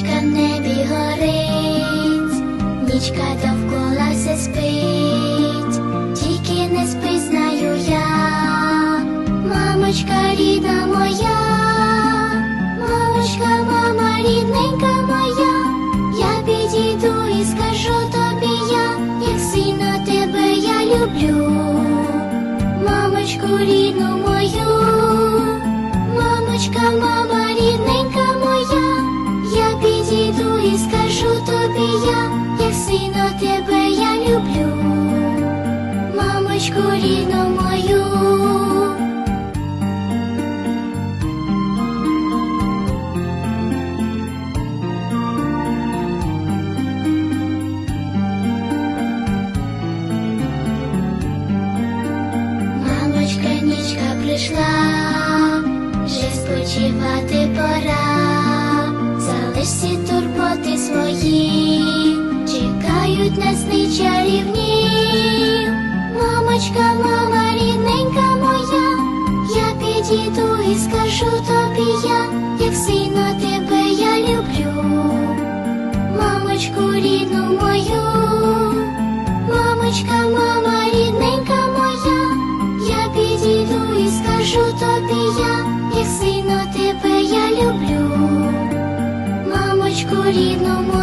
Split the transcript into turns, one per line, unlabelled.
Зірочка в небі горить, нічка довкола все спить, тільки не спи, знаю я, мамочка рідна моя, мамочка, мама рідненька моя, я підійду і скажу тобі я, як сина тебе я люблю, мамочку рідну мою. Рідну мою. Мамочка, нічка прийшла, вже спочивати пора. Залиш всі турботи свої, чекають на і скажу тобі я, як сильно тебе я люблю. Мамочку, рідну мою. Мамочка, мама, рідненька моя, я підійду і скажу тобі я, як сильно тебе я люблю. Мамочку, рідну мою.